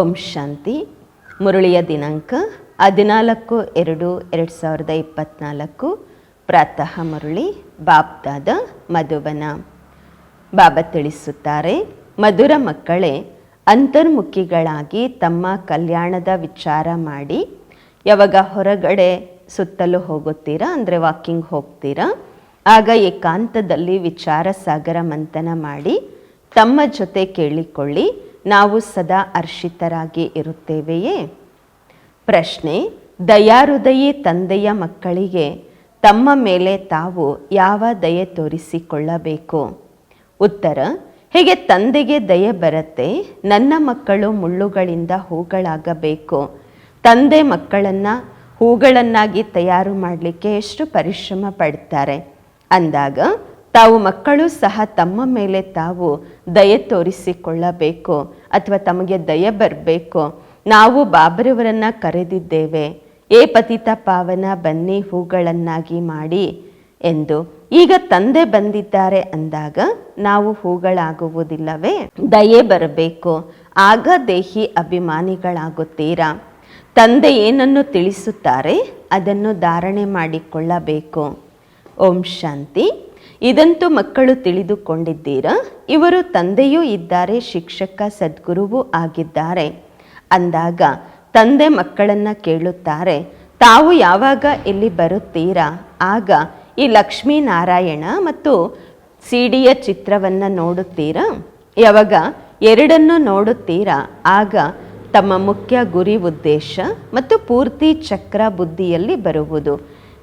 ಓಂ ಶಾಂತಿ. ಮುರಳಿಯ ದಿನಾಂಕ ಹದಿನಾಲ್ಕು ಎರಡು ಎರಡು ಸಾವಿರದ ಇಪ್ಪತ್ತ್ನಾಲ್ಕು ಪ್ರಾತಃ ಮುರುಳಿ ಬಾಬ್ದಾದ ಮಧುಬನ. ಬಾಬಾ ತಿಳಿಸುತ್ತಾರೆ, ಮಧುರ ಮಕ್ಕಳೇ, ಅಂತರ್ಮುಖಿಗಳಾಗಿ ತಮ್ಮ ಕಲ್ಯಾಣದ ವಿಚಾರ ಮಾಡಿ, ಯಾವಾಗ ಹೊರಗಡೆ ಸುತ್ತಲೂ ಹೋಗುತ್ತೀರಾ, ಅಂದರೆ ವಾಕಿಂಗ್ ಹೋಗ್ತೀರಾ, ಆಗ ಏಕಾಂತದಲ್ಲಿ ವಿಚಾರ ಸಾಗರ ಮಂಥನ ಮಾಡಿ ತಮ್ಮ ಜೊತೆ ಕೇಳಿಕೊಳ್ಳಿ, ನಾವು ಸದಾ ಅರ್ಷಿತರಾಗಿ ಇರುತ್ತೇವೆಯೇ? ಪ್ರಶ್ನೆ ದಯಾರುದಯಿ ತಂದೆಯ ಮಕ್ಕಳಿಗೆ, ತಮ್ಮ ಮೇಲೆ ತಾವು ಯಾವ ದಯೆ ತೋರಿಸಿಕೊಳ್ಳಬೇಕು? ಉತ್ತರ, ಹೇಗೆ ತಂದೆಗೆ ದಯೆ ಬರುತ್ತೆ, ನನ್ನ ಮಕ್ಕಳು ಮುಳ್ಳುಗಳಿಂದ ಹೂಗಳಾಗಬೇಕು. ತಂದೆ ಮಕ್ಕಳನ್ನು ಹೂಗಳನ್ನಾಗಿ ತಯಾರು ಮಾಡಲಿಕ್ಕೆ ಎಷ್ಟು ಪರಿಶ್ರಮ ಪಡ್ತಾರೆ? ಅಂದಾಗ ತಾವು ಮಕ್ಕಳು ಸಹ ತಮ್ಮ ಮೇಲೆ ತಾವು ದಯೆ ತೋರಿಸಿಕೊಳ್ಳಬೇಕು ಅಥವಾ ತಮಗೆ ದಯೆ ಬರಬೇಕು. ನಾವು ಬಾಬರವರನ್ನು ಕರೆದಿದ್ದೇವೆ. ಏ ಪತಿತ ಪಾವನ, ಬನ್ನಿ ಹೂಗಳನ್ನಾಗಿ ಮಾಡಿ ಎಂದು. ಈಗ ತಂದೆ ಬಂದಿದ್ದಾರೆ ಅಂದಾಗ ನಾವು ಹೂಗಳಾಗುವುದಿಲ್ಲವೇ? ದಯೆ ಬರಬೇಕು. ಆಗ ದೇಹಿ ಅಭಿಮಾನಿಗಳಾಗುತ್ತೀರಾ? ತಂದೆ ಏನನ್ನು ತಿಳಿಸುತ್ತಾರೆ? ಅದನ್ನು ಧಾರಣೆ ಮಾಡಿಕೊಳ್ಳಬೇಕು. ಓಂ ಶಾಂತಿ. ಇದಂತೂ ಮಕ್ಕಳು ತಿಳಿದುಕೊಂಡಿದ್ದೀರಾ? ಇವರು ತಂದೆಯೂ ಇದ್ದಾರೆ, ಶಿಕ್ಷಕ, ಸದ್ಗುರುವೂ ಆಗಿದ್ದಾರೆ. ಅಂದಾಗ ತಂದೆ ಮಕ್ಕಳನ್ನು ಕೇಳುತ್ತಾರೆ, ತಾವು ಯಾವಾಗ ಇಲ್ಲಿ ಬರುತ್ತೀರಾ? ಆಗ ಈ ಲಕ್ಷ್ಮೀನಾರಾಯಣ ಮತ್ತು ಸಿಡಿಯ ಚಿತ್ರವನ್ನು ನೋಡುತ್ತೀರಾ? ಯಾವಾಗ? ಎರಡನ್ನು ನೋಡುತ್ತೀರಾ? ಆಗ ತಮ್ಮ ಮುಖ್ಯ ಗುರಿ ಉದ್ದೇಶ ಮತ್ತು ಪೂರ್ತಿ ಚಕ್ರ ಬುದ್ಧಿಯಲ್ಲಿ ಬರುವುದು.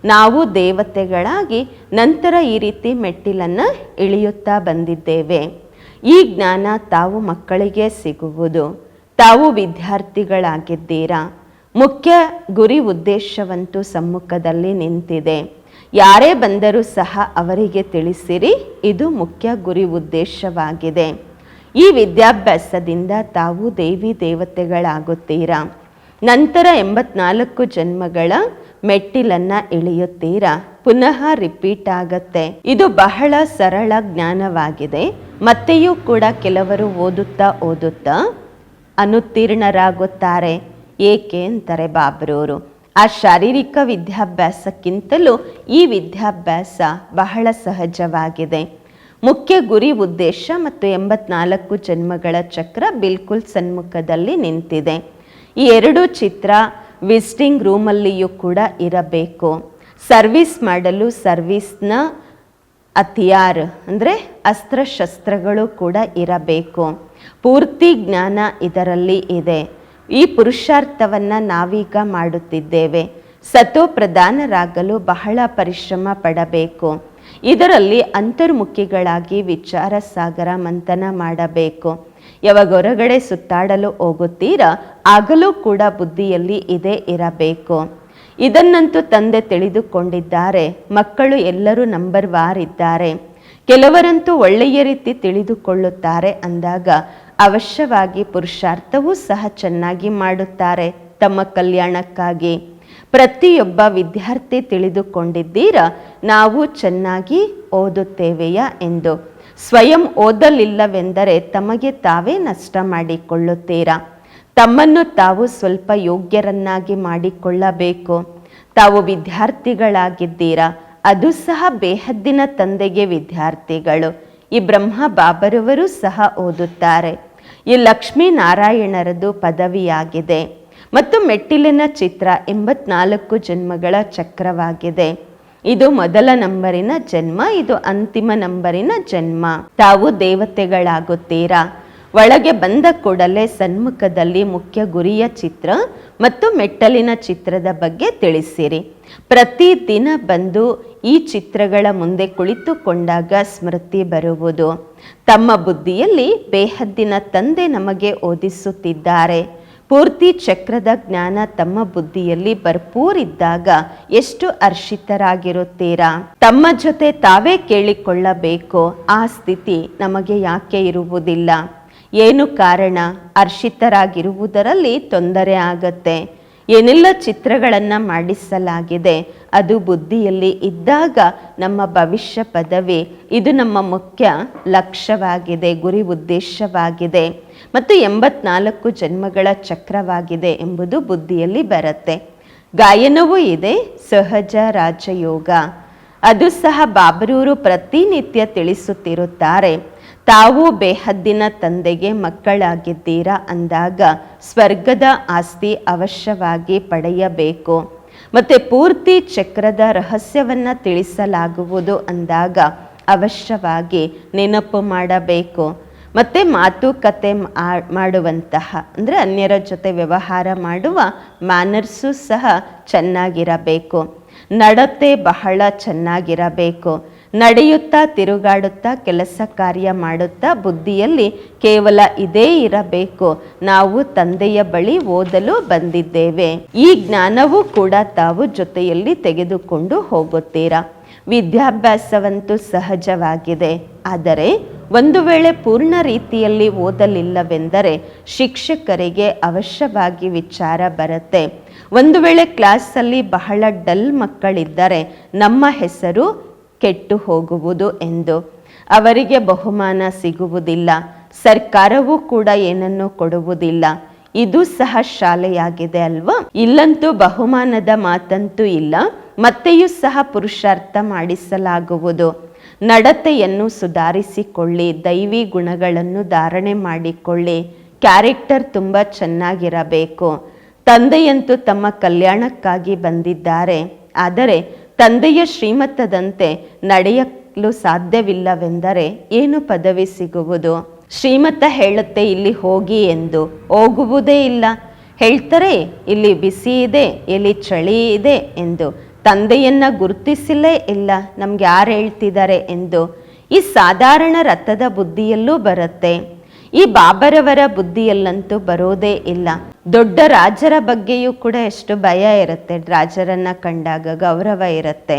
ನಾವು ದೇವತೆಗಳಾಗಿ ನಂತರ ಈ ರೀತಿ ಮೆಟ್ಟಿಲನ್ನು ಇಳಿಯುತ್ತಾ ಬಂದಿದ್ದೇವೆ. ಈ ಜ್ಞಾನ ತಾವು ಮಕ್ಕಳಿಗೆ ಸಿಗುವುದು. ತಾವು ವಿದ್ಯಾರ್ಥಿಗಳಾಗಿದ್ದೀರಾ? ಮುಖ್ಯ ಗುರಿ ಉದ್ದೇಶವಂತೂ ಸಮ್ಮುಖದಲ್ಲಿ ನಿಂತಿದೆ. ಯಾರೇ ಬಂದರೂ ಸಹ ಅವರಿಗೆ ತಿಳಿಸಿರಿ, ಇದು ಮುಖ್ಯ ಗುರಿ ಉದ್ದೇಶವಾಗಿದೆ. ಈ ವಿದ್ಯಾಭ್ಯಾಸದಿಂದ ತಾವು ದೇವಿ ದೇವತೆಗಳಾಗುತ್ತೀರಾ? ನಂತರ ಎಂಬತ್ನಾಲ್ಕು ಜನ್ಮಗಳ ಮೆಟ್ಟಿಲನ್ನ ಇಳಿಯುತ್ತೀರಾ? ಪುನಃ ರಿಪೀಟ್ ಆಗತ್ತೆ. ಇದು ಬಹಳ ಸರಳ ಜ್ಞಾನವಾಗಿದೆ. ಮತ್ತೆಯೂ ಕೂಡ ಕೆಲವರು ಓದುತ್ತಾ ಓದುತ್ತಾ ಅನುತ್ತೀರ್ಣರಾಗುತ್ತಾರೆ. ಏಕೆ ಅಂತಾರೆ ಬಾಬ್ರವರು ಆ ಶಾರೀರಿಕ ವಿದ್ಯಾಭ್ಯಾಸಕ್ಕಿಂತಲೂ ಈ ವಿದ್ಯಾಭ್ಯಾಸ ಬಹಳ ಸಹಜವಾಗಿದೆ. ಮುಖ್ಯ ಗುರಿ ಉದ್ದೇಶ ಮತ್ತು ಎಂಬತ್ನಾಲ್ಕು ಜನ್ಮಗಳ ಚಕ್ರ ಬಿಲ್ಕುಲ್ ಸನ್ಮುಖದಲ್ಲಿ ನಿಂತಿದೆ. ಈ ಎರಡು ಚಿತ್ರ ವಿಸಿಟಿಂಗ್ ರೂಮಲ್ಲಿಯೂ ಕೂಡ ಇರಬೇಕು. ಸರ್ವಿಸ್ ಮಾಡಲು ಸರ್ವಿಸ್ನ ಅತಿಯಾರ್, ಅಂದರೆ ಅಸ್ತ್ರಶಸ್ತ್ರಗಳು ಕೂಡ ಇರಬೇಕು. ಪೂರ್ತಿ ಜ್ಞಾನ ಇದರಲ್ಲಿ ಇದೆ. ಈ ಪುರುಷಾರ್ಥವನ್ನು ನಾವೀಗ ಮಾಡುತ್ತಿದ್ದೇವೆ. ಸತೋ ಪ್ರಧಾನರಾಗಲು ಬಹಳ ಪರಿಶ್ರಮ ಪಡಬೇಕು. ಇದರಲ್ಲಿ ಅಂತರ್ಮುಖಿಗಳಾಗಿ ವಿಚಾರ ಸಾಗರ ಮಂಥನ ಮಾಡಬೇಕು. ಯಾವಾಗ ಹೊರಗಡೆ ಸುತ್ತಾಡಲು ಹೋಗುತ್ತೀರಾ, ಆಗಲೂ ಕೂಡ ಬುದ್ಧಿಯಲ್ಲಿ ಇದೇ ಇರಬೇಕು. ಇದನ್ನಂತೂ ತಂದೆ ತಿಳಿದುಕೊಂಡಿದ್ದಾರೆ, ಮಕ್ಕಳು ಎಲ್ಲರೂ ನಂಬರ್ ವಾರ್ ಇದ್ದಾರೆ. ಕೆಲವರಂತೂ ಒಳ್ಳೆಯ ರೀತಿ ತಿಳಿದುಕೊಳ್ಳುತ್ತಾರೆ ಅಂದಾಗ, ಅವಶ್ಯವಾಗಿ ಪುರುಷಾರ್ಥವೂ ಸಹ ಚೆನ್ನಾಗಿ ಮಾಡುತ್ತಾರೆ ತಮ್ಮ ಕಲ್ಯಾಣಕ್ಕಾಗಿ. ಪ್ರತಿಯೊಬ್ಬ ವಿದ್ಯಾರ್ಥಿ ತಿಳಿದುಕೊಂಡಿದ್ದೀರಾ, ನಾವು ಚೆನ್ನಾಗಿ ಓದುತ್ತೇವೆಯಾ ಎಂದು. ಸ್ವಯಂ ಓದಲಿಲ್ಲವೆಂದರೆ ತಮಗೆ ತಾವೇ ನಷ್ಟ ಮಾಡಿಕೊಳ್ಳುತ್ತೀರಾ? ತಮ್ಮನ್ನು ತಾವು ಸ್ವಲ್ಪ ಯೋಗ್ಯರನ್ನಾಗಿ ಮಾಡಿಕೊಳ್ಳಬೇಕು. ತಾವು ವಿದ್ಯಾರ್ಥಿಗಳಾಗಿದ್ದೀರಾ? ಅದು ಸಹ ಬೇಹದ್ದಿನ ತಂದೆಗೆ ವಿದ್ಯಾರ್ಥಿಗಳು. ಈ ಬ್ರಹ್ಮ ಬಾಬರವರು ಸಹ ಓದುತ್ತಾರೆ. ಈ ಲಕ್ಷ್ಮೀ ನಾರಾಯಣರದು ಪದವಿಯಾಗಿದೆ. ಮತ್ತು ಮೆಟ್ಟಿಲಿನ ಚಿತ್ರ ಎಂಬತ್ನಾಲ್ಕು ಜನ್ಮಗಳ ಚಕ್ರವಾಗಿದೆ. ಇದು ಮೊದಲ ನಂಬರಿನ ಜನ್ಮ, ಇದು ಅಂತಿಮ ನಂಬರಿನ ಜನ್ಮ. ತಾವು ದೇವತೆಗಳಾಗುತ್ತೀರಾ? ಒಳಗೆ ಬಂದ ಕೂಡಲೇ ಸನ್ಮುಖದಲ್ಲಿ ಮುಖ್ಯ ಗುರಿಯ ಚಿತ್ರ ಮತ್ತು ಮೆಟ್ಟಲಿನ ಚಿತ್ರದ ಬಗ್ಗೆ ತಿಳಿಸಿರಿ. ಪ್ರತಿ ದಿನ ಬಂದು ಈ ಚಿತ್ರಗಳ ಮುಂದೆ ಕುಳಿತುಕೊಂಡಾಗ ಸ್ಮೃತಿ ಬರುವುದು. ತಮ್ಮ ಬುದ್ಧಿಯಲ್ಲಿ ಬೇಹದ್ದಿನ ತಂದೆ ನಮಗೆ ಓದಿಸುತ್ತಿದ್ದಾರೆ. ಪೂರ್ತಿ ಚಕ್ರದ ಜ್ಞಾನ ತಮ್ಮ ಬುದ್ಧಿಯಲ್ಲಿ ಭರ್ಪೂರಿದ್ದಾಗ ಎಷ್ಟು ಹರ್ಷಿತರಾಗಿರುತ್ತೀರಾ? ತಮ್ಮ ಜೊತೆ ತಾವೇ ಕೇಳಿಕೊಳ್ಳಬೇಕು? ಆ ಸ್ಥಿತಿ ನಮಗೆ ಯಾಕೆ ಇರುವುದಿಲ್ಲ? ಏನು ಕಾರಣ? ಹರ್ಷಿತರಾಗಿರುವುದರಲ್ಲಿ ತೊಂದರೆ ಆಗತ್ತೆ. ಏನೆಲ್ಲ ಚಿತ್ರಗಳನ್ನು ಮಾಡಿಸಲಾಗಿದೆ, ಅದು ಬುದ್ಧಿಯಲ್ಲಿ ಇದ್ದಾಗ ನಮ್ಮ ಭವಿಷ್ಯ ಪದವಿ, ಇದು ನಮ್ಮ ಮುಖ್ಯ ಲಕ್ಷ್ಯವಾಗಿದೆ, ಗುರಿ ಉದ್ದೇಶವಾಗಿದೆ. ಮತ್ತು ಎಂಬತ್ನಾಲ್ಕು ಜನ್ಮಗಳ ಚಕ್ರವಾಗಿದೆ ಎಂಬುದು ಬುದ್ಧಿಯಲ್ಲಿ ಬರುತ್ತೆ. ಗಾಯನವೂ ಇದೆ, ಸಹಜ ರಾಜಯೋಗ. ಅದು ಸಹ ಬಾಬರೂರು ಪ್ರತಿನಿತ್ಯ ತಿಳಿಸುತ್ತಿರುತ್ತಾರೆ. ತಾವು ಬೇಹದ್ದಿನ ತಂದೆಗೆ ಮಕ್ಕಳಾಗಿದ್ದೀರಾ ಅಂದಾಗ ಸ್ವರ್ಗದ ಆಸ್ತಿ ಅವಶ್ಯವಾಗಿ ಪಡೆಯಬೇಕು. ಮತ್ತು ಪೂರ್ತಿ ಚಕ್ರದ ರಹಸ್ಯವನ್ನು ತಿಳಿಸಲಾಗುವುದು ಅಂದಾಗ ಅವಶ್ಯವಾಗಿ ನೆನಪು ಮಾಡಬೇಕು. ಮತ್ತು ಮಾತುಕತೆ ಮಾಡುವಂತಹ, ಅಂದರೆ ಅನ್ಯರ ಜೊತೆ ವ್ಯವಹಾರ ಮಾಡುವ ಮ್ಯಾನರ್ಸು ಸಹ ಚೆನ್ನಾಗಿರಬೇಕು. ನಡತೆ ಬಹಳ ಚೆನ್ನಾಗಿರಬೇಕು. ನಡೆಯುತ್ತಾ, ತಿರುಗಾಡುತ್ತಾ, ಕೆಲಸ ಕಾರ್ಯ ಮಾಡುತ್ತಾ, ಬುದ್ಧಿಯಲ್ಲಿ ಕೇವಲ ಇದೇ ಇರಬೇಕು. ನಾವು ತಂದೆಯ ಬಳಿ ಓದಲು ಬಂದಿದ್ದೇವೆ. ಈ ಜ್ಞಾನವೂ ಕೂಡ ತಾವು ಜೊತೆಯಲ್ಲಿ ತೆಗೆದುಕೊಂಡು ಹೋಗುತ್ತೀರಾ? ವಿದ್ಯಾಭ್ಯಾಸವಂತೂ ಸಹಜವಾಗಿದೆ. ಆದರೆ ಒಂದು ವೇಳೆ ಪೂರ್ಣ ರೀತಿಯಲ್ಲಿ ಓದಲಿಲ್ಲವೆಂದರೆ ಶಿಕ್ಷಕರಿಗೆ ಅವಶ್ಯವಾಗಿ ವಿಚಾರ ಬರುತ್ತೆ. ಒಂದು ವೇಳೆ ಕ್ಲಾಸಲ್ಲಿ ಬಹಳ ಡಲ್ ಮಕ್ಕಳಿದ್ದರೆ ನಮ್ಮ ಹೆಸರು ಕೆಟ್ಟು ಹೋಗುವುದು ಎಂದು. ಅವರಿಗೆ ಬಹುಮಾನ ಸಿಗುವುದಿಲ್ಲ, ಸರ್ಕಾರವೂ ಕೂಡ ಏನನ್ನು ಕೊಡುವುದಿಲ್ಲ. ಇದು ಸಹ ಶಾಲೆಯಾಗಿದೆ ಅಲ್ವಾ? ಇಲ್ಲಂತೂ ಬಹುಮಾನದ ಮಾತಂತೂ ಇಲ್ಲ, ಮತ್ತೆಯೂ ಸಹ ಪುರುಷಾರ್ಥ ಮಾಡಿಸಲಾಗುವುದು. ನಡತೆಯನ್ನು ಸುಧಾರಿಸಿಕೊಳ್ಳಿ, ದೈವಿ ಗುಣಗಳನ್ನು ಧಾರಣೆ ಮಾಡಿಕೊಳ್ಳಿ, ಕ್ಯಾರೆಕ್ಟರ್ ತುಂಬ ಚೆನ್ನಾಗಿರಬೇಕು. ತಂದೆಯಂತೂ ತಮ್ಮ ಕಲ್ಯಾಣಕ್ಕಾಗಿ ಬಂದಿದ್ದಾರೆ, ಆದರೆ ತಂದೆಯ ಶ್ರೀಮತದಂತೆ ನಡೆಯಲು ಸಾಧ್ಯವಿಲ್ಲವೆಂದರೆ ಏನು ಪದವಿ ಸಿಗುವುದು? ಶ್ರೀಮತ ಹೇಳುತ್ತೆ, ಇಲ್ಲಿ ಹೋಗಿ ಎಂದು. ಹೋಗುವುದೇ ಇಲ್ಲ. ಹೇಳ್ತಾರೆ, ಇಲ್ಲಿ ಬಿಸಿ ಇದೆ, ಇಲ್ಲಿ ಚಳಿ ಇದೆ ಎಂದು. ತಂದೆಯನ್ನ ಗುರುತಿಸಲೇ ಇಲ್ಲ, ನಮ್ಗೆ ಯಾರು ಹೇಳ್ತಿದ್ದಾರೆ ಎಂದು. ಈ ಸಾಧಾರಣ ರಥದ ಬುದ್ಧಿಯಲ್ಲೂ ಬರುತ್ತೆ. ಈ ಬಾಬರವರ ಬುದ್ಧಿಯಲ್ಲಂತೂ ಬರೋದೇ ಇಲ್ಲ. ದೊಡ್ಡ ರಾಜರ ಬಗ್ಗೆಯೂ ಕೂಡ ಎಷ್ಟು ಭಯ ಇರುತ್ತೆ. ರಾಜರನ್ನ ಕಂಡಾಗ ಗೌರವ ಇರುತ್ತೆ.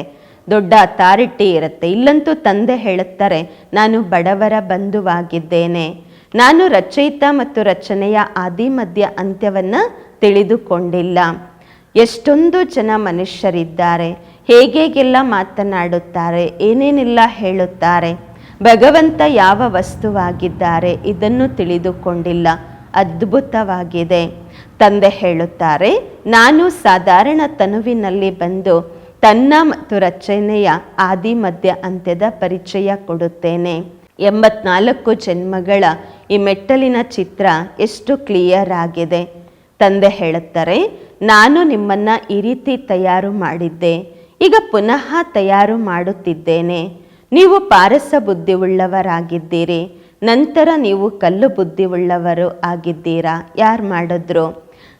ದೊಡ್ಡ ಅಥಾರಿಟಿ ಇರುತ್ತೆ. ಇಲ್ಲಂತೂ ತಂದೆ ಹೇಳುತ್ತಾರೆ, ನಾನು ಬಡವರ ಬಂಧುವಾಗಿದ್ದೇನೆ. ನಾನು ರಚಯಿತ ಮತ್ತು ರಚನೆಯ ಆದಿ ಮಧ್ಯ ಅಂತ್ಯವನ್ನ ತಿಳಿದುಕೊಂಡಿಲ್ಲ. ಎಷ್ಟೊಂದು ಜನ ಮನುಷ್ಯರಿದ್ದಾರೆ. ಹೇಗೇಗೆಲ್ಲ ಮಾತನಾಡುತ್ತಾರೆ, ಏನೇನೆಲ್ಲ ಹೇಳುತ್ತಾರೆ. ಭಗವಂತ ಯಾವ ವಸ್ತುವಾಗಿದ್ದಾರೆ ಇದನ್ನು ತಿಳಿದುಕೊಂಡಿಲ್ಲ. ಅದ್ಭುತವಾಗಿದೆ. ತಂದೆ ಹೇಳುತ್ತಾರೆ, ನಾನು ಸಾಧಾರಣ ತನುವಿನಲ್ಲಿ ಬಂದು ತನ್ನ ಮತ್ತು ರಚನೆಯ ಆದಿ ಮಧ್ಯ ಅಂತ್ಯದ ಪರಿಚಯ ಕೊಡುತ್ತೇನೆ. ಎಂಬತ್ನಾಲ್ಕು ಜನ್ಮಗಳ ಈ ಮೆಟ್ಟಲಿನ ಚಿತ್ರ ಎಷ್ಟು ಕ್ಲಿಯರ್ ಆಗಿದೆ? ತಂದೆ ಹೇಳುತ್ತಾರೆ, ನಾನು ನಿಮ್ಮನ್ನು ಈ ರೀತಿ ತಯಾರು ಮಾಡಿದ್ದೆ. ಈಗ ಪುನಃ ತಯಾರು ಮಾಡುತ್ತಿದ್ದೇನೆ. ನೀವು ಪಾರಸ ಬುದ್ಧಿ ಉಳ್ಳವರಾಗಿದ್ದೀರಿ ನಂತರ ನೀವು ಕಲ್ಲು ಬುದ್ಧಿವುಳ್ಳವರು ಆಗಿದ್ದೀರಾ? ಯಾರು ಮಾಡಿದ್ರು?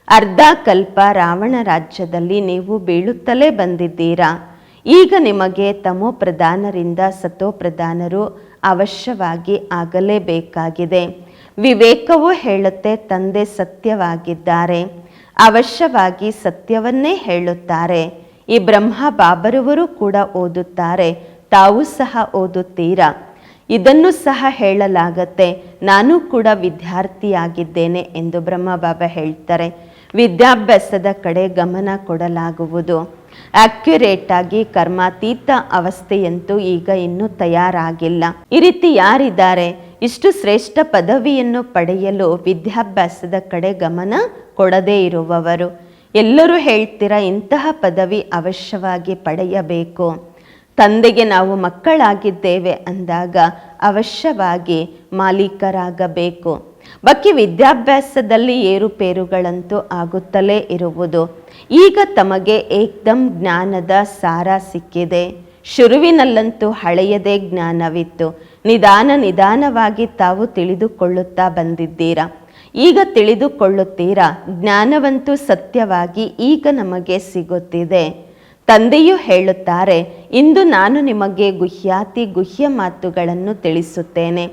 ಅರ್ಧ ಕಲ್ಪ ರಾವಣ ರಾಜ್ಯದಲ್ಲಿ ನೀವು ಬೀಳುತ್ತಲೇ ಬಂದಿದ್ದೀರಾ? ಈಗ ನಿಮಗೆ ತಮೋ ಪ್ರಧಾನರಿಂದ ಸತೋ ಪ್ರಧಾನರು ಅವಶ್ಯವಾಗಿ ಆಗಲೇಬೇಕಾಗಿದೆ. ವಿವೇಕವು ಹೇಳುತ್ತೆ, ತಂದೆ ಸತ್ಯವಾಗಿದ್ದಾರೆ. ಅವಶ್ಯವಾಗಿ ಸತ್ಯವನ್ನೇ ಹೇಳುತ್ತಾರೆ. ಈ ಬ್ರಹ್ಮ ಬಾಬರವರು ಕೂಡ ಓದುತ್ತಾರೆ. ತಾವು ಸಹ ಓದುತ್ತೀರಾ? ಇದನ್ನು ಸಹ ಹೇಳಲಾಗತ್ತೆ. ನಾನು ಕೂಡ ವಿದ್ಯಾರ್ಥಿಯಾಗಿದ್ದೇನೆ ಎಂದು ಬ್ರಹ್ಮ ಬಾಬಾ ಹೇಳ್ತಾರೆ. ವಿದ್ಯಾಭ್ಯಾಸದ ಕಡೆ ಗಮನ ಕೊಡಲಾಗುವುದು. ಅಕ್ಯುರೇಟ್ ಆಗಿ ಕರ್ಮಾತೀತ ಅವಸ್ಥೆಯಂತೂ ಈಗ ಇನ್ನೂ ತಯಾರಾಗಿಲ್ಲ. ಈ ರೀತಿ ಯಾರಿದ್ದಾರೆ? ಇಷ್ಟು ಶ್ರೇಷ್ಠ ಪದವಿಯನ್ನು ಪಡೆಯಲು ವಿದ್ಯಾಭ್ಯಾಸದ ಕಡೆ ಗಮನ ಕೊಡದೇ ಇರುವವರು. ಎಲ್ಲರೂ ಹೇಳ್ತೀರಾ, ಇಂತಹ ಪದವಿ ಅವಶ್ಯವಾಗಿ ಪಡೆಯಬೇಕು. ತಂದೆಗೆ ನಾವು ಮಕ್ಕಳಾಗಿದ್ದೇವೆ ಅಂದಾಗ ಅವಶ್ಯವಾಗಿ ಮಾಲೀಕರಾಗಬೇಕು. ಬಾಕಿ ವಿದ್ಯಾಭ್ಯಾಸದಲ್ಲಿ ಏರುಪೇರುಗಳಂತೂ ಆಗುತ್ತಲೇ ಇರುವುದು. ಈಗ ತಮಗೆ ಏಕ್ದಂ ಜ್ಞಾನದ ಸಾರ ಸಿಕ್ಕಿದೆ. ಶುರುವಿನಲ್ಲಂತೂ ಹಳೆಯದೇ ಜ್ಞಾನವಿತ್ತು. ನಿಧಾನ ನಿಧಾನವಾಗಿ ತಾವು ತಿಳಿದುಕೊಳ್ಳುತ್ತಾ ಬಂದಿದ್ದೀರಾ? ಈಗ ತಿಳಿದುಕೊಳ್ಳುತ್ತೀರಾ? ಜ್ಞಾನವಂತೂ ಸತ್ಯವಾಗಿ ಈಗ ನಮಗೆ ಸಿಗುತ್ತಿದೆ. ತಂದೆಯು ಹೇಳುತ್ತಾರೆ, ಇಂದು ನಾನು ನಿಮಗೆ ಗುಹ್ಯಾತಿ ಗುಹ್ಯ ಮಾತುಗಳನ್ನು ತಿಳಿಸುತ್ತೇನೆ.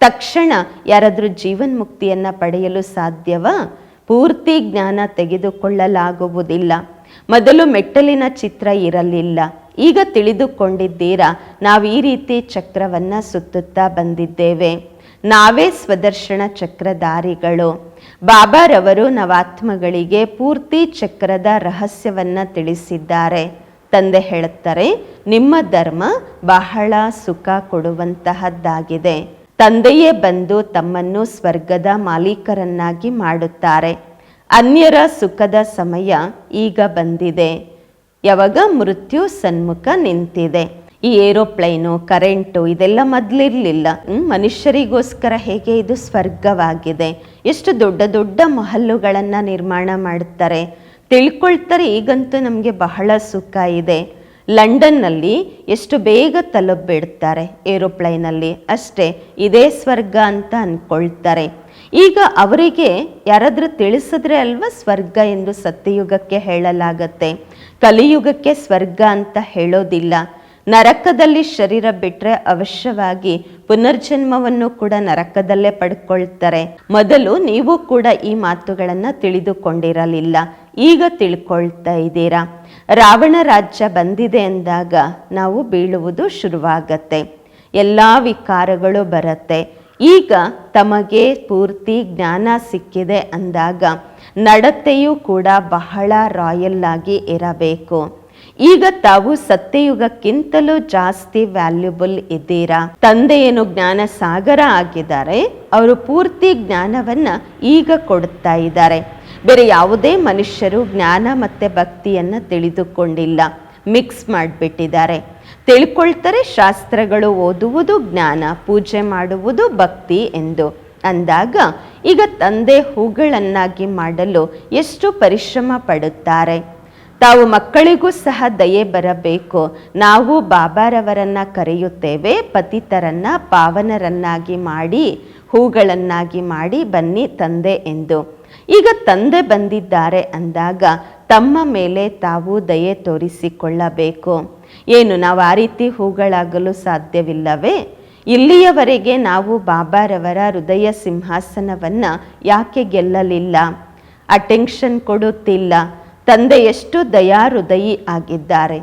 ತಕ್ಷಣ ಯಾರಾದರೂ ಜೀವನ್ಮುಕ್ತಿಯನ್ನು ಪಡೆಯಲು ಸಾಧ್ಯವಾ? ಪೂರ್ತಿ ಜ್ಞಾನ ತೆಗೆದುಕೊಳ್ಳಲಾಗುವುದಿಲ್ಲ. ಮೊದಲು ಮೆಟ್ಟಲಿನ ಚಿತ್ರ ಇರಲಿಲ್ಲ. ಈಗ ತಿಳಿದುಕೊಂಡಿದ್ದೀರಾ, ನಾವು ಈ ರೀತಿ ಚಕ್ರವನ್ನು ಸುತ್ತುತ್ತಾ ಬಂದಿದ್ದೇವೆ. ನಾವೇ ಸ್ವದರ್ಶನ ಚಕ್ರಧಾರಿಗಳು. ಬಾಬಾರವರು ನವಾತ್ಮಗಳಿಗೆ ಪೂರ್ತಿ ಚಕ್ರದ ರಹಸ್ಯವನ್ನು ತಿಳಿಸಿದ್ದಾರೆ. ತಂದೆ ಹೇಳುತ್ತಾರೆ, ನಿಮ್ಮ ಧರ್ಮ ಬಹಳ ಸುಖ ಕೊಡುವಂತಹದ್ದಾಗಿದೆ. ತಂದೆಯೇ ಬಂದು ತಮ್ಮನ್ನು ಸ್ವರ್ಗದ ಮಾಲೀಕರನ್ನಾಗಿ ಮಾಡುತ್ತಾರೆ. ಅನ್ಯರ ಸುಖದ ಸಮಯ ಈಗ ಬಂದಿದೆ. ಯಾವಾಗ ಮೃತ್ಯು ಸನ್ಮುಖ ನಿಂತಿದೆ. ಈ ಏರೋಪ್ಲೈನು, ಕರೆಂಟು ಇದೆಲ್ಲ ಮೊದಲಿರಲಿಲ್ಲ. ಮನುಷ್ಯರಿಗೋಸ್ಕರ ಹೇಗೆ ಇದು ಸ್ವರ್ಗವಾಗಿದೆ? ಎಷ್ಟು ದೊಡ್ಡ ದೊಡ್ಡ ಮಹಲ್ಲುಗಳನ್ನು ನಿರ್ಮಾಣ ಮಾಡ್ತಾರೆ. ತಿಳ್ಕೊಳ್ತಾರೆ, ಈಗಂತೂ ನಮಗೆ ಬಹಳ ಸುಖ ಇದೆ. ಲಂಡನ್ನಲ್ಲಿ ಎಷ್ಟು ಬೇಗ ತಲುಪಿಬಿಡ್ತಾರೆ ಏರೋಪ್ಲೈನಲ್ಲಿ. ಅಷ್ಟೇ, ಇದೇ ಸ್ವರ್ಗ ಅಂತ ಅಂದ್ಕೊಳ್ತಾರೆ ಈಗ ಅವರಿಗೆ ಯಾರಾದರೂ ತಿಳಿಸಿದ್ರೆ ಅಲ್ವಾ ಸ್ವರ್ಗ ಎಂದು ಸತ್ಯಯುಗಕ್ಕೆ ಹೇಳಲಾಗತ್ತೆ? ಕಲಿಯುಗಕ್ಕೆ ಸ್ವರ್ಗ ಅಂತ ಹೇಳೋದಿಲ್ಲ. ನರಕದಲ್ಲಿ ಶರೀರ ಬಿಟ್ಟರೆ ಅವಶ್ಯವಾಗಿ ಪುನರ್ಜನ್ಮವನ್ನು ಕೂಡ ನರಕದಲ್ಲೇ ಪಡ್ಕೊಳ್ತಾರೆ. ಮೊದಲು ನೀವು ಕೂಡ ಈ ಮಾತುಗಳನ್ನು ತಿಳಿದುಕೊಂಡಿರಲಿಲ್ಲ. ಈಗ ತಿಳ್ಕೊಳ್ತಾ ಇದ್ದೀರಾ? ರಾವಣ ರಾಜ್ಯ ಬಂದಿದೆ ಅಂದಾಗ ನಾವು ಬೀಳುವುದು ಶುರುವಾಗತ್ತೆ. ಎಲ್ಲ ವಿಕಾರಗಳು ಬರುತ್ತೆ. ಈಗ ತಮಗೆ ಪೂರ್ತಿ ಜ್ಞಾನ ಸಿಕ್ಕಿದೆ ಅಂದಾಗ ನಡತೆಯೂ ಕೂಡ ಬಹಳ ರಾಯಲ್ ಆಗಿ ಇರಬೇಕು. ಈಗ ತಾವು ಸತ್ಯಯುಗಕ್ಕಿಂತಲೂ ಜಾಸ್ತಿ ವ್ಯಾಲ್ಯೂಬಲ್ ಇದ್ದೀರಾ? ತಂದೆಯೇನು ಜ್ಞಾನ ಸಾಗರ ಆಗಿದ್ದಾರೆ, ಅವರು ಪೂರ್ತಿ ಜ್ಞಾನವನ್ನ ಈಗ ಕೊಡುತ್ತಾ ಇದ್ದಾರೆ. ಬೇರೆ ಯಾವುದೇ ಮನುಷ್ಯರು ಜ್ಞಾನ ಮತ್ತೆ ಭಕ್ತಿಯನ್ನ ತಿಳಿದುಕೊಂಡಿಲ್ಲ ಮಿಕ್ಸ್ ಮಾಡಿಬಿಟ್ಟಿದ್ದಾರೆ. ತಿಳ್ಕೊಳ್ತಾರೆ ಶಾಸ್ತ್ರಗಳು ಓದುವುದು ಜ್ಞಾನ, ಪೂಜೆ ಮಾಡುವುದು ಭಕ್ತಿ ಎಂದು. ಅಂದಾಗ ಈಗ ತಂದೆ ಹೂಗಳನ್ನಾಗಿ ಮಾಡಲು ಎಷ್ಟು ಪರಿಶ್ರಮ ಪಡುತ್ತಾರೆ? ತಾವು ಮಕ್ಕಳಿಗೂ ಸಹ ದಯೆ ಬರಬೇಕು. ನಾವು ಬಾಬಾರವರನ್ನು ಕರೆಯುತ್ತೇವೆ, ಪತಿತರನ್ನ ಪಾವನರನ್ನಾಗಿ ಮಾಡಿ, ಹೂಗಳನ್ನಾಗಿ ಮಾಡಿ ಬನ್ನಿ ತಂದೆ ಎಂದು. ಈಗ ತಂದೆ ಬಂದಿದ್ದಾರೆ ಅಂದಾಗ ತಮ್ಮ ಮೇಲೆ ತಾವು ದಯೆ ತೋರಿಸಿಕೊಳ್ಳಬೇಕು. ಏನು, ನಾವು ಆ ರೀತಿ ಹೂಗಳಾಗಲು ಸಾಧ್ಯವಿಲ್ಲವೇ? ಇಲ್ಲಿಯವರೆಗೆ ನಾವು ಬಾಬಾರವರ ಹೃದಯ ಸಿಂಹಾಸನವನ್ನು ಯಾಕೆ ಗೆಲ್ಲಲಿಲ್ಲ? ಅಟೆನ್ಷನ್ ಕೊಡುತ್ತಿಲ್ಲ. ತಂದೆ ಎಷ್ಟು ದಯಾಹೃದಯಿ ಆಗಿದ್ದಾರೆ.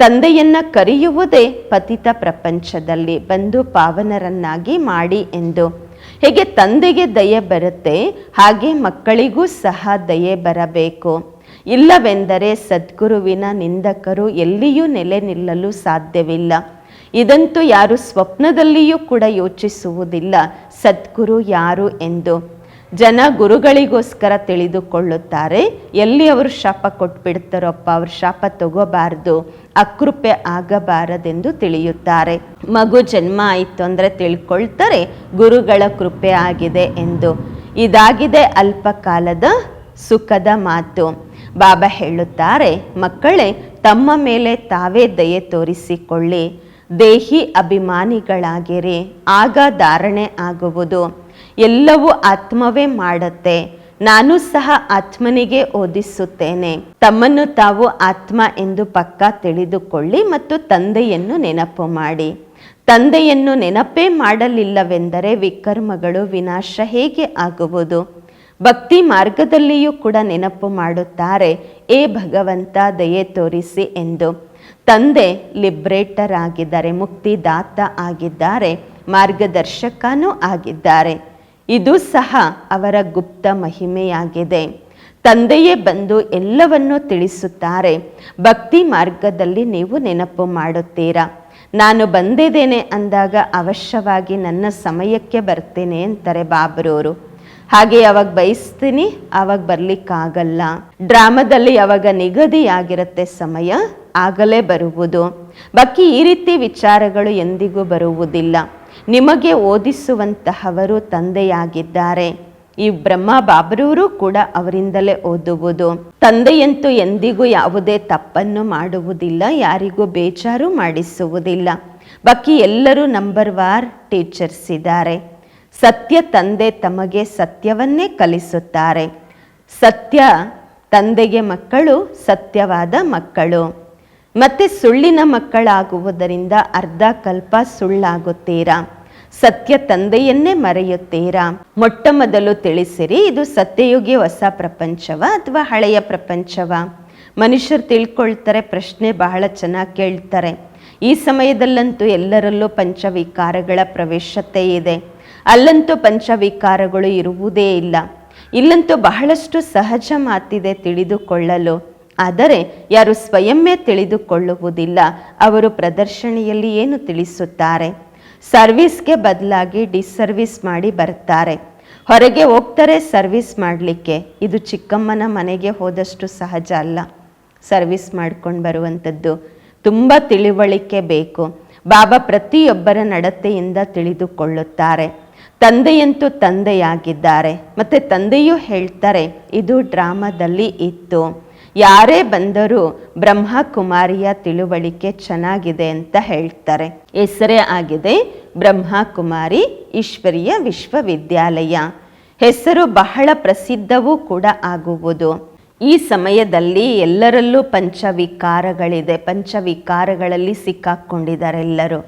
ತಂದೆಯನ್ನ ಕರೆಯುವುದೇ ಪತಿತ ಪ್ರಪಂಚದಲ್ಲಿ ಬಂದು ಪಾವನರನ್ನಾಗಿ ಮಾಡಿ ಎಂದು. ಹೇಗೆ ತಂದೆಗೆ ದಯೆ ಬರುತ್ತೆ, ಹಾಗೆ ಮಕ್ಕಳಿಗೂ ಸಹ ದಯೆ ಬರಬೇಕು. ಇಲ್ಲವೆಂದರೆ ಸದ್ಗುರುವಿನ ನಿಂದಕರು ಎಲ್ಲಿಯೂ ನೆಲೆ ನಿಲ್ಲಲು ಸಾಧ್ಯವಿಲ್ಲ. ಇದಂತೂ ಯಾರು ಸ್ವಪ್ನದಲ್ಲಿಯೂ ಕೂಡ ಯೋಚಿಸುವುದಿಲ್ಲ, ಸದ್ಗುರು ಯಾರು ಎಂದು. ಜನ ಗುರುಗಳಿಗೋಸ್ಕರ ತಿಳಿದುಕೊಳ್ಳುತ್ತಾರೆ. ಎಲ್ಲಿ ಅವರು ಶಾಪ ಕೊಟ್ಬಿಡ್ತಾರೋಪ್ಪ ಅವ್ರ ಶಾಪ ತಗೋಬಾರ್ದು, ಅಕೃಪೆ ಆಗಬಾರದೆಂದು ತಿಳಿಯುತ್ತಾರೆ. ಮಗು ಜನ್ಮ ಆಯಿತು ಅಂದರೆ ತಿಳ್ಕೊಳ್ತಾರೆ, ಗುರುಗಳ ಕೃಪೆ ಆಗಿದೆ ಎಂದು. ಇದಾಗಿದೆ ಅಲ್ಪಕಾಲದ ಸುಖದ ಮಾತು. ಬಾಬಾ ಹೇಳುತ್ತಾರೆ, ಮಕ್ಕಳೇ, ತಮ್ಮ ಮೇಲೆ ತಾವೇ ದಯೆ ತೋರಿಸಿಕೊಳ್ಳಿ. ದೇಹಿ ಅಭಿಮಾನಿಗಳಾಗಿರಿ, ಆಗ ಧಾರಣೆ ಆಗುವುದು. ಎಲ್ಲವೂ ಆತ್ಮವೇ ಮಾಡುತ್ತೆ. ನಾನು ಸಹ ಆತ್ಮನಿಗೆ ಓದಿಸುತ್ತೇನೆ. ತಮ್ಮನ್ನು ತಾವು ಆತ್ಮ ಎಂದು ಪಕ್ಕ ತಿಳಿದುಕೊಳ್ಳಿ ಮತ್ತು ತಂದೆಯನ್ನು ನೆನಪು ಮಾಡಿ. ತಂದೆಯನ್ನು ನೆನಪೇ ಮಾಡಲಿಲ್ಲವೆಂದರೆ ವಿಕರ್ಮಗಳು ವಿನಾಶ ಹೇಗೆ ಆಗುವುದು? ಭಕ್ತಿ ಮಾರ್ಗದಲ್ಲಿಯೂ ಕೂಡ ನೆನಪು ಮಾಡುತ್ತಾರೆ. ಏ ಭಗವಂತ, ದಯೆ ತೋರಿಸಿ ಎಂದು. ತಂದೆ ಲಿಬ್ರೇಟರ್ ಆಗಿದ್ದಾರೆ, ಮುಕ್ತಿದಾತ ಆಗಿದ್ದಾರೆ, ಮಾರ್ಗದರ್ಶಕನೂ ಆಗಿದ್ದಾರೆ. ಇದು ಸಹ ಅವರ ಗುಪ್ತ ಮಹಿಮೆಯಾಗಿದೆ. ತಂದೆಯೇ ಬಂದು ಎಲ್ಲವನ್ನೂ ತಿಳಿಸುತ್ತಾರೆ. ಭಕ್ತಿ ಮಾರ್ಗದಲ್ಲಿ ನೀವು ನೆನಪು ಮಾಡುತ್ತೀರಾ? ನಾನು ಬಂದಿದ್ದೇನೆ ಅಂದಾಗ ಅವಶ್ಯವಾಗಿ ನನ್ನ ಸಮಯಕ್ಕೆ ಬರ್ತೇನೆ ಅಂತಾರೆ ಬಾಬ್ರವರು ಹಾಗೆ ಯಾವಾಗ ಬಯಸ್ತೀನಿ ಆವಾಗ ಬರ್ಲಿಕ್ಕಾಗಲ್ಲ. ಡ್ರಾಮಾದಲ್ಲಿ ಯಾವಾಗ ನಿಗದಿಯಾಗಿರುತ್ತೆ ಸಮಯ, ಆಗಲೇ ಬರುವುದು. ಬಾಕಿ ಈ ರೀತಿ ವಿಚಾರಗಳು ಎಂದಿಗೂ ಬರುವುದಿಲ್ಲ. ನಿಮಗೆ ಓದಿಸುವಂತಹವರು ತಂದೆಯಾಗಿದ್ದಾರೆ. ಈ ಬ್ರಹ್ಮ ಬಾಬರೂರು ಕೂಡ ಅವರಿಂದಲೇ ಓದುವುದು. ತಂದೆಯಂತೂ ಎಂದಿಗೂ ಯಾವುದೇ ತಪ್ಪನ್ನು ಮಾಡುವುದಿಲ್ಲ, ಯಾರಿಗೂ ಬೇಜಾರು ಮಾಡಿಸುವುದಿಲ್ಲ. ಬಾಕಿ ಎಲ್ಲರೂ ನಂಬರ್ ವಾರ್ ಟೀಚರ್ಸ್ ಇದ್ದಾರೆ. ಸತ್ಯ ತಂದೆ ತಮಗೆ ಸತ್ಯವನ್ನೇ ಕಲಿಸುತ್ತಾರೆ. ಸತ್ಯ ತಂದೆಗೆ ಮಕ್ಕಳು ಸತ್ಯವಾದ ಮಕ್ಕಳು. ಮತ್ತೆ ಸುಳ್ಳಿನ ಮಕ್ಕಳಾಗುವುದರಿಂದ ಅರ್ಧ ಕಲ್ಪ ಸುಳ್ಳಾಗುತ್ತೀರಾ? ಸತ್ಯ ತಂದೆಯನ್ನೇ ಮರೆಯುತ್ತೀರಾ? ಮೊಟ್ಟ ಮೊದಲು ತಿಳಿಸಿರಿ, ಇದು ಸತ್ಯಯುಗಿ ಹೊಸ ಪ್ರಪಂಚವ ಅಥವಾ ಹಳೆಯ ಪ್ರಪಂಚವ? ಮನುಷ್ಯರು ತಿಳ್ಕೊಳ್ತಾರೆ, ಪ್ರಶ್ನೆ ಬಹಳ ಚೆನ್ನಾಗಿ ಕೇಳ್ತಾರೆ. ಈ ಸಮಯದಲ್ಲಂತೂ ಎಲ್ಲರಲ್ಲೂ ಪಂಚವಿಕಾರಗಳ ಪ್ರವೇಶತೆ ಇದೆ. ಅಲ್ಲಂತೂ ಪಂಚವಿಕಾರಗಳು ಇರುವುದೇ ಇಲ್ಲ. ಇಲ್ಲಂತೂ ಬಹಳಷ್ಟು ಸಹಜ ಮಾತಿದೆ ತಿಳಿದುಕೊಳ್ಳಲು. ಆದರೆ ಯಾರು ಸ್ವಯಂವೇ ತಿಳಿದುಕೊಳ್ಳುವುದಿಲ್ಲ, ಅವರು ಪ್ರದರ್ಶನೆಯಲ್ಲಿ ಏನು ತಿಳಿಸುತ್ತಾರೆ? ಸರ್ವಿಸ್ಗೆ ಬದಲಾಗಿ ಡಿಸರ್ವಿಸ್ ಮಾಡಿ ಬರ್ತಾರೆ ಹೊರಗೆ ಹೋಗ್ತಾರೆ ಸರ್ವಿಸ್ ಮಾಡಲಿಕ್ಕೆ. ಇದು ಚಿಕ್ಕಮ್ಮನ ಮನೆಗೆ ಹೋದಷ್ಟು ಸಹಜ ಅಲ್ಲ. ಸರ್ವಿಸ್ ಮಾಡ್ಕೊಂಡು ಬರುವಂಥದ್ದು ತುಂಬ ತಿಳಿವಳಿಕೆ ಬೇಕು. ಬಾಬಾ ಪ್ರತಿಯೊಬ್ಬರ ನಡತೆಯಿಂದ ತಿಳಿದುಕೊಳ್ಳುತ್ತಾರೆ. ತಂದೆಯಂತೂ ತಂದೆಯಾಗಿದ್ದಾರೆ. ಮತ್ತು ತಂದೆಯೂ ಹೇಳ್ತಾರೆ, ಇದು ಡ್ರಾಮಾದಲ್ಲಿ ಇತ್ತು. ಯಾರೇ ಬಂದರೂ ಬ್ರಹ್ಮಕುಮಾರಿಯ ತಿಳುವಳಿಕೆ ಚೆನ್ನಾಗಿದೆ ಅಂತ ಹೇಳ್ತಾರೆ. ಹೆಸರೇ ಆಗಿದೆ ಬ್ರಹ್ಮಕುಮಾರಿ ಈಶ್ವರಿಯ ವಿಶ್ವವಿದ್ಯಾಲಯ. ಹೆಸರು ಬಹಳ ಪ್ರಸಿದ್ಧವೂ ಕೂಡ ಆಗುವುದು. ಈ ಸಮಯದಲ್ಲಿ ಎಲ್ಲರಲ್ಲೂ ಪಂಚವಿಕಾರಗಳಿದೆ. ಪಂಚವಿಕಾರಗಳಲ್ಲಿ ಸಿಕ್ಕಾಕ್ಕೊಂಡಿದ್ದಾರೆ ಎಲ್ಲರೂ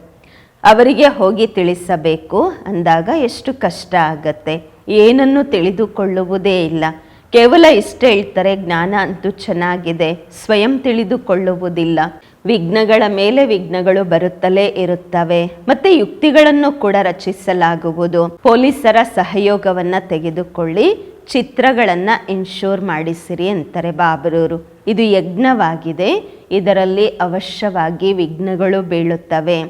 ಅವರಿಗೆ ಹೋಗಿ ತಿಳಿಸಬೇಕು. ಅಂದಾಗ ಎಷ್ಟು ಕಷ್ಟ ಆಗತ್ತೆ. ಏನನ್ನು ತಿಳಿದುಕೊಳ್ಳುವುದೇ ಇಲ್ಲ. ಕೇವಲ ಇಷ್ಟೇ ಹೇಳ್ತಾರೆ ಜ್ಞಾನ ಅಂತೂ ಚೆನ್ನಾಗಿದೆ. ಸ್ವಯಂ ತಿಳಿದುಕೊಳ್ಳುವುದಿಲ್ಲ. ವಿಘ್ನಗಳ ಮೇಲೆ ವಿಘ್ನಗಳು ಬರುತ್ತಲೇ ಇರುತ್ತವೆ. ಮತ್ತೆ ಯುಕ್ತಿಗಳನ್ನು ಕೂಡ ರಚಿಸಲಾಗುವುದು. ಪೊಲೀಸರ ಸಹಯೋಗವನ್ನ ತೆಗೆದುಕೊಳ್ಳಿ. ಚಿತ್ರಗಳನ್ನ ಇನ್ಶೂರ್ ಮಾಡಿಸಿರಿ ಅಂತಾರೆ ಬಾಬರೂರು. ಇದು ಯಜ್ಞವಾಗಿದೆ. ಇದರಲ್ಲಿ ಅವಶ್ಯವಾಗಿ ವಿಘ್ನಗಳು ಬೀಳುತ್ತವೆ.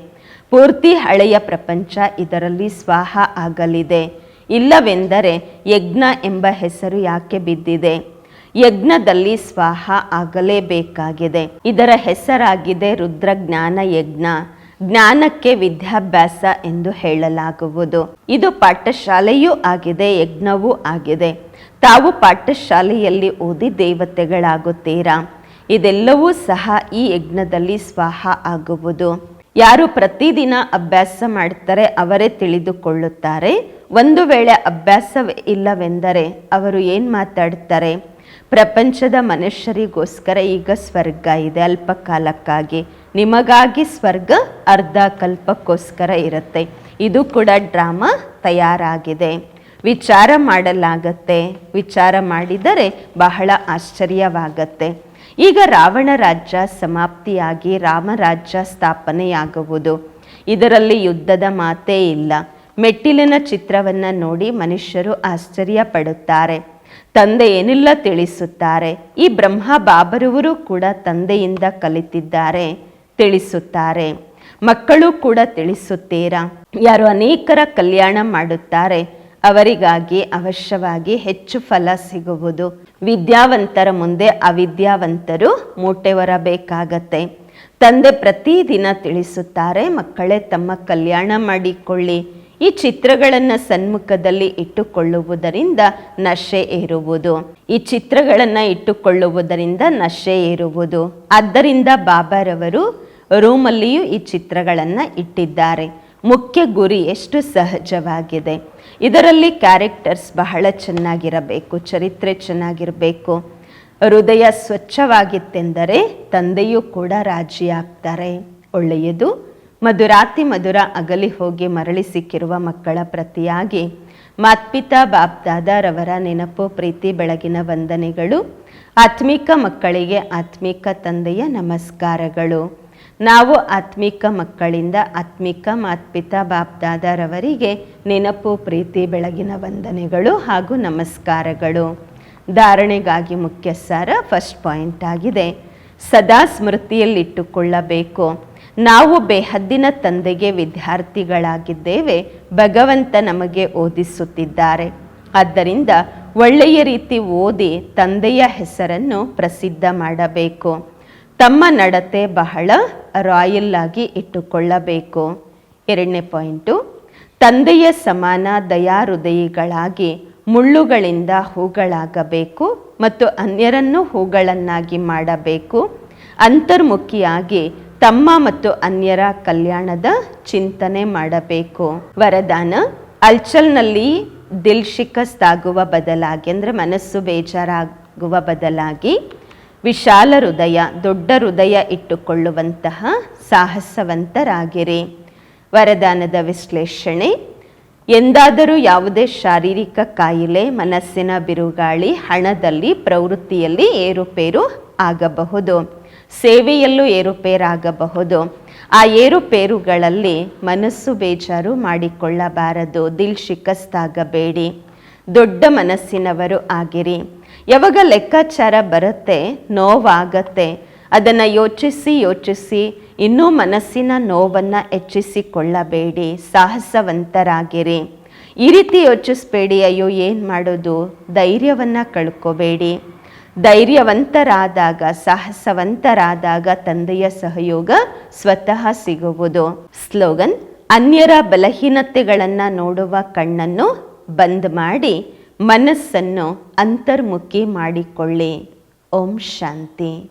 ಪೂರ್ತಿ ಹಳೆಯ ಪ್ರಪಂಚ ಇದರಲ್ಲಿ ಸ್ವಾಹ ಆಗಲಿದೆ. ಇಲ್ಲವೆಂದರೆ ಯಜ್ಞ ಎಂಬ ಹೆಸರು ಯಾಕೆ ಬಿದ್ದಿದೆ? ಯಜ್ಞದಲ್ಲಿ ಸ್ವಾಹ ಆಗಲೇಬೇಕಾಗಿದೆ. ಇದರ ಹೆಸರಾಗಿದೆ ರುದ್ರಜ್ಞಾನ ಯಜ್ಞ. ಜ್ಞಾನಕ್ಕೆ ವಿದ್ಯಾಭ್ಯಾಸ ಎಂದು ಹೇಳಲಾಗುವುದು. ಇದು ಪಾಠಶಾಲೆಯೂ ಆಗಿದೆ, ಯಜ್ಞವೂ ಆಗಿದೆ. ತಾವು ಪಾಠಶಾಲೆಯಲ್ಲಿ ಓದಿ ದೇವತೆಗಳಾಗುತ್ತೀರಾ? ಇದೆಲ್ಲವೂ ಸಹ ಈ ಯಜ್ಞದಲ್ಲಿ ಸ್ವಾಹ ಆಗುವುದು. ಯಾರು ಪ್ರತಿದಿನ ಅಭ್ಯಾಸ ಮಾಡ್ತಾರೆ ಅವರೇ ತಿಳಿದುಕೊಳ್ಳುತ್ತಾರೆ. ಒಂದು ವೇಳೆ ಅಭ್ಯಾಸವೇ ಇಲ್ಲವೆಂದರೆ ಅವರು ಏನು ಮಾತಾಡ್ತಾರೆ? ಪ್ರಪಂಚದ ಮನುಷ್ಯರಿಗೋಸ್ಕರ ಈಗ ಸ್ವರ್ಗ ಇದೆ ಅಲ್ಪ ಕಾಲಕ್ಕಾಗಿ ನಿಮಗಾಗಿ ಸ್ವರ್ಗ ಅರ್ಧ ಕಲ್ಪಕ್ಕೋಸ್ಕರ ಇರುತ್ತೆ. ಇದು ಕೂಡ ಡ್ರಾಮಾ ತಯಾರಾಗಿದೆ. ವಿಚಾರ ಮಾಡಲಾಗತ್ತೆ. ವಿಚಾರ ಮಾಡಿದರೆ ಬಹಳ ಆಶ್ಚರ್ಯವಾಗತ್ತೆ. ಈಗ ರಾವಣ ರಾಜ್ಯ ಸಮಾಪ್ತಿಯಾಗಿ ರಾಮರಾಜ್ಯ ಸ್ಥಾಪನೆಯಾಗುವುದು. ಇದರಲ್ಲಿ ಯುದ್ಧದ ಮಾತೇ ಇಲ್ಲ. ಮೆಟ್ಟಿಲಿನ ಚಿತ್ರವನ್ನು ನೋಡಿ ಮನುಷ್ಯರು ಆಶ್ಚರ್ಯ ಪಡುತ್ತಾರೆ ತಂದೆ ಏನಿಲ್ಲ ತಿಳಿಸುತ್ತಾರೆ. ಈ ಬ್ರಹ್ಮ ಬಾಬರವರು ಕೂಡ ತಂದೆಯಿಂದ ಕಲಿತಿದ್ದಾರೆ ತಿಳಿಸುತ್ತಾರೆ. ಮಕ್ಕಳು ಕೂಡ ತಿಳಿಸುತ್ತೀರಾ? ಯಾರು ಅನೇಕರ ಕಲ್ಯಾಣ ಮಾಡುತ್ತಾರೆ. ಅವರಿಗಾಗಿ ಅವಶ್ಯವಾಗಿ ಹೆಚ್ಚು ಫಲ ಸಿಗುವುದು. ವಿದ್ಯಾವಂತರ ಮುಂದೆ ಅವಿದ್ಯಾವಂತರು ಮೂಟೆ ಹೊರಬೇಕಾಗತ್ತೆ ತಂದೆ ಪ್ರತಿದಿನ ತಿಳಿಸುತ್ತಾರೆ, ಮಕ್ಕಳೇ ತಮ್ಮ ಕಲ್ಯಾಣ ಮಾಡಿಕೊಳ್ಳಿ. ಈ ಚಿತ್ರಗಳನ್ನು ಸನ್ಮುಖದಲ್ಲಿ ಇಟ್ಟುಕೊಳ್ಳುವುದರಿಂದ ನಶೆ ಏರುವುದು. ಈ ಚಿತ್ರಗಳನ್ನು ಇಟ್ಟುಕೊಳ್ಳುವುದರಿಂದ ನಶೆ ಏರುವುದು. ಆದ್ದರಿಂದ ಬಾಬಾರವರು ರೂಮಲ್ಲಿಯೂ ಈ ಚಿತ್ರಗಳನ್ನು ಇಟ್ಟಿದ್ದಾರೆ. ಮುಖ್ಯ ಗುರಿ ಎಷ್ಟು ಸಹಜವಾಗಿದೆ. ಇದರಲ್ಲಿ ಕ್ಯಾರೆಕ್ಟರ್ಸ್ ಬಹಳ ಚೆನ್ನಾಗಿರಬೇಕು, ಚರಿತ್ರೆ ಚೆನ್ನಾಗಿರಬೇಕು. ಹೃದಯ ಸ್ವಚ್ಛವಾಗಿತ್ತೆಂದರೆ ತಂದೆಯೂ ಕೂಡ ರಾಜಿಯಾಗ್ತಾರೆ. ಒಳ್ಳೆಯದು. ಮಧುರಾತಿ ಮಧುರ ಅಗಲಿ ಹೋಗಿ ಮರಳಿ ಸಿಕ್ಕಿರುವ ಮಕ್ಕಳ ಪ್ರತಿಯಾಗಿ ಮಾತ್ಪಿತಾ ಬಾಪ್ದಾದರವರ ನೆನಪು, ಪ್ರೀತಿ, ಬೆಳಗಿನ ವಂದನೆಗಳು, ಆತ್ಮಿಕ ಮಕ್ಕಳಿಗೆ ಆತ್ಮಿಕ ತಂದೆಯ ನಮಸ್ಕಾರಗಳು. ನಾವು ಆತ್ಮಿಕ ಮಕ್ಕಳಿಂದ ಆತ್ಮಿಕ ಮಾತ್ಪಿತಾ ಬಾಪ್ದಾದರವರಿಗೆ ನೆನಪು, ಪ್ರೀತಿ, ಬೆಳಗಿನ ವಂದನೆಗಳು ಹಾಗೂ ನಮಸ್ಕಾರಗಳು. ಧಾರಣೆಗಾಗಿ ಮುಖ್ಯ ಸಾರ ಫಸ್ಟ್ ಪಾಯಿಂಟ್ ಆಗಿದೆ. ಸದಾ ಸ್ಮೃತಿಯಲ್ಲಿಟ್ಟುಕೊಳ್ಳಬೇಕು. ನಾವು ಬೇಹದ್ದಿನ ತಂದೆಗೆ ವಿದ್ಯಾರ್ಥಿಗಳಾಗಿದ್ದೇವೆ. ಭಗವಂತ ನಮಗೆ ಓದಿಸುತ್ತಿದ್ದಾರೆ. ಆದ್ದರಿಂದ ಒಳ್ಳೆಯ ರೀತಿ ಓದಿ ತಂದೆಯ ಹೆಸರನ್ನು ಪ್ರಸಿದ್ಧ ಮಾಡಬೇಕು. ತಮ್ಮ ನಡತೆ ಬಹಳ ರಾಯಲ್ ಆಗಿ ಇಟ್ಟುಕೊಳ್ಳಬೇಕು. ಎರಡನೇ ಪಾಯಿಂಟು, ತಂದೆಯ ಸಮಾನ ದಯಾಹೃದಯಿಗಳಾಗಿ ಮುಳ್ಳುಗಳಿಂದ ಹೂಗಳಾಗಬೇಕು ಮತ್ತು ಅನ್ಯರನ್ನು ಹೂಗಳನ್ನಾಗಿ ಮಾಡಬೇಕು. ಅಂತರ್ಮುಖಿಯಾಗಿ ತಮ್ಮ ಮತ್ತು ಅನ್ಯರ ಕಲ್ಯಾಣದ ಚಿಂತನೆ ಮಾಡಬೇಕು. ವರದಾನ, ಅಲ್ಚಲ್ನಲ್ಲಿ ದಿಲ್ ಶಿಕಸ್ತಾಗುವ ಬದಲಾಗಿ, ಅಂದರೆ ಮನಸ್ಸು ಬೇಜಾರಾಗುವ ಬದಲಾಗಿ ವಿಶಾಲ ಹೃದಯ, ದೊಡ್ಡ ಹೃದಯ ಇಟ್ಟುಕೊಳ್ಳುವಂತಹ ಸಾಹಸವಂತರಾಗಿರಿ. ವರದಾನದ ವಿಶ್ಲೇಷಣೆ, ಎಂದಾದರೂ ಯಾವುದೇ ಶಾರೀರಿಕ ಕಾಯಿಲೆ, ಮನಸ್ಸಿನ ಬಿರುಗಾಳಿ, ಹಣದಲ್ಲಿ, ಪ್ರವೃತ್ತಿಯಲ್ಲಿ ಏರುಪೇರು ಆಗಬಹುದು. ಸೇವೆಯಲ್ಲೂ ಏರುಪೇರಾಗಬಹುದು. ಆ ಏರುಪೇರುಗಳಲ್ಲಿ ಮನಸ್ಸು ಬೇಜಾರು ಮಾಡಿಕೊಳ್ಳಬಾರದು, ದಿಲ್ ಶಿಕಸ್ತಾಗಬೇಡಿ. ದೊಡ್ಡ ಮನಸ್ಸಿನವರು ಆಗಿರಿ. ಯಾವಾಗ ಲೆಕ್ಕಾಚಾರ ಬರುತ್ತೆ, ನೋವಾಗತ್ತೆ, ಅದನ್ನು ಯೋಚಿಸಿ ಯೋಚಿಸಿ, ಇನ್ನೂ ಮನಸ್ಸಿನ ನೋವನ್ನು ಹೆಚ್ಚಿಸಿಕೊಳ್ಳಬೇಡಿ, ಸಾಹಸವಂತರಾಗಿರಿ. ಈ ರೀತಿ ಯೋಚಿಸ್ಬೇಡಿ, ಅಯ್ಯೋ, ಏನು ಮಾಡೋದು? ಧೈರ್ಯವನ್ನು ಕಳ್ಕೋಬೇಡಿ. ಧೈರ್ಯವಂತರಾದಾಗ, ಸಾಹಸವಂತರಾದಾಗ ತಂದೆಯ ಸಹಯೋಗ ಸ್ವತಃ ಸಿಗುವುದು. ಸ್ಲೋಗನ್, ಅನ್ಯರ ಬಲಹೀನತೆಗಳನ್ನು ನೋಡುವ ಕಣ್ಣನ್ನು ಬಂದ್ ಮಾಡಿ ಮನಸ್ಸನ್ನು ಅಂತರ್ಮುಖಿ ಮಾಡಿಕೊಳ್ಳಿ. ಓಂ ಶಾಂತಿ.